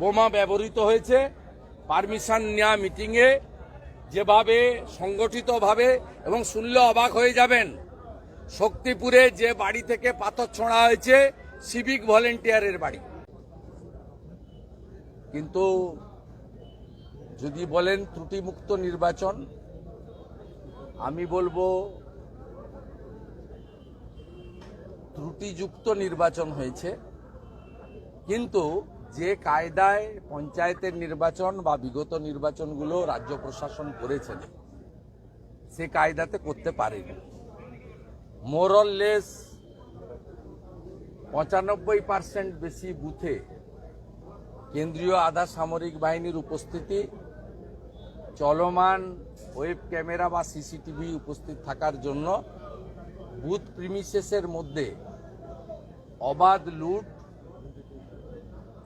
বোমা ব্যবহৃত হয়েছে। পারমিশন নেওয়া মিটিংয়ে যেভাবে সংগঠিতভাবে এবং শুনলে অবাক হয়ে যাবেন। শক্তিপুরে যে বাড়ি থেকে পাথর ছোঁড়া হয়েছে সিভিক ভলেন্টিয়ারের বাড়ি। কিন্তু যদি বলেন ত্রুটিমুক্ত নির্বাচন, আমি বলব ত্রুটিযুক্ত নির্বাচন হয়েছে। কিন্তু যে কায়দায় পঞ্চায়েতের নির্বাচন বা বিগত নির্বাচনগুলো রাজ্য প্রশাসন করেছেন, সে কায়দাতে করতে পারেনি। মোরললেস পঁচানব্বই পার্সেন্ট বেশি বুথে কেন্দ্রীয় আধা সামরিক বাহিনীর উপস্থিতি, চলমান ওয়েব ক্যামেরা বা সিসিটিভি উপস্থিত থাকার জন্য বুথ প্রিমিসেসের মধ্যে অবাধ লুট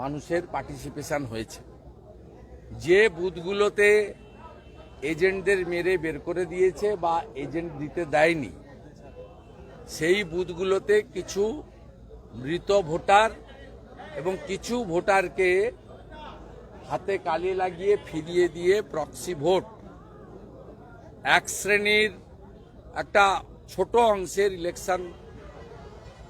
মানুষের পার্টিসিপেশন হয়েছে। যে বুথগুলোতে এজেন্টদের মেরে বের করে দিয়েছে বা এজেন্ট দিতে দেয়নি, সেই বুথগুলোতে কিছু মৃত ভোটার এবং কিছু ভোটারকে হাতে কালি লাগিয়ে ফিরিয়ে দিয়ে প্রক্সি ভোট এক শ্রেণির একটা ছোট অংশের ইলেকশন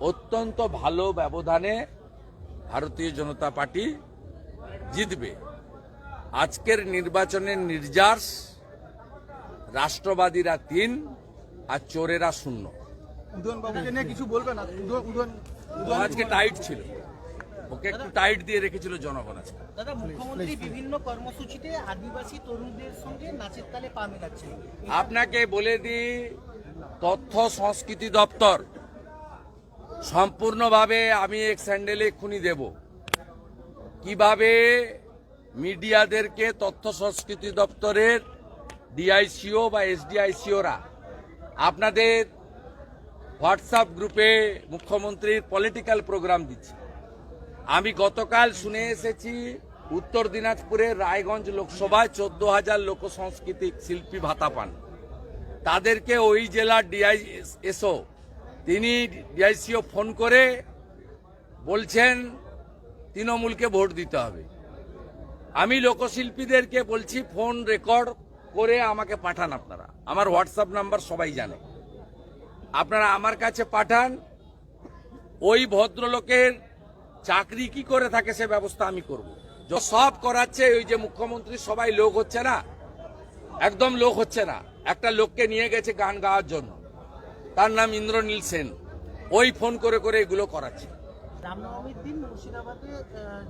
অত্যন্ত ভালো ব্যবধানে ভারতীয় জনতা পার্টি জিতবে। আজকের নির্বাচনের নির্যাস রাষ্ট্রবাদীরা তিন আর চোরেরা শূন্য। কিছু বলবেন? আজকে টাইট ছিল। ওকে একটু টাইট দিয়ে রেখেছিল জনগণ আজকে। দাদা মুখ্যমন্ত্রী বিভিন্ন কর্মসূচিতে আদিবাসী তরুণদের সঙ্গে নাচের তালে পা মেলাচ্ছে আপনাকে বলে দিই তথ্য সংস্কৃতি দপ্তর সম্পূর্ণভাবে আমি এক স্যান্ডেলে খুনি দেব। কীভাবে মিডিয়াদেরকে তথ্য সংস্কৃতি দপ্তরের ডিআইসিও বা এসডিআইসিওরা, আপনাদের হোয়াটসঅ্যাপ গ্রুপে মুখ্যমন্ত্রীর পলিটিক্যাল প্রোগ্রাম দিচ্ছে। আমি গতকাল শুনে এসেছি, উত্তর দিনাজপুরের রায়গঞ্জ লোকসভায় চোদ্দ হাজার লোক সাংস্কৃতিক শিল্পী ভাতা পান তাদেরকে ওই জেলার ডিআইএসও তিনি ডিআইসিও ফোন করে বলছেন, তৃণমূলকে ভোট দিতে হবে। আমি লোকশিল্পীদেরকে বলছি, ফোন রেকর্ড করে আমাকে পাঠান আপনারা। আমার হোয়াটসঅ্যাপ নাম্বার সবাই জানে। আপনারা আমার কাছে পাঠান, ওই ভদ্রলোকের চাকরি কি করে থাকে সে ব্যবস্থা আমি করব। সব করাচ্ছে, ওই যে মুখ্যমন্ত্রী সবাই লোক হচ্ছে না? একদম লোক হচ্ছে না। একটা লোককে নিয়ে গেছে গান গাওয়ার জন্য। তার নাম ইন্দ্রনীল সেন। ওই ফোন করে করে এগুলো করাচ্ছে। রামনবমীর দিন মুর্শিদাবাদে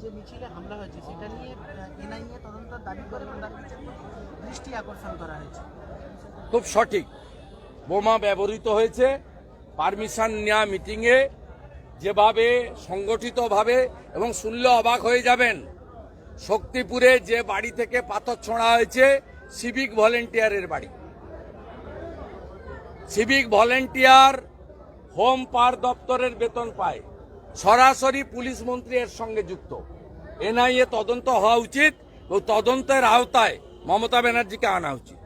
যে মিছিলে হামলা হয়েছে সেটা নিয়ে এনআইএ তদন্ত দাবি করে এবং তার কিছু দৃষ্টি আকর্ষণ করা হয়েছে। খুব সঠিক। বোমা ব্যবহৃত হয়েছে। পারমিশন নেওয়া মিটিংয়ে যেভাবে সংগঠিতভাবে এবং শুনলে অবাক হয়ে যাবেন শক্তিপুরে যে বাড়ি থেকে পাথর ছোঁড়া হয়েছে সিভিক ভলেন্টিয়ারের বাড়ি। সিভিক ভলেন্টিয়ার হোম পার দপ্তরের বেতন পায়। সরাসরি পুলিশ মন্ত্রী এর সঙ্গে যুক্ত। এনআইএ তদন্ত হওয়া উচিত ও তদন্তের আওতায় মমতা ব্যানার্জিকে আনা উচিত।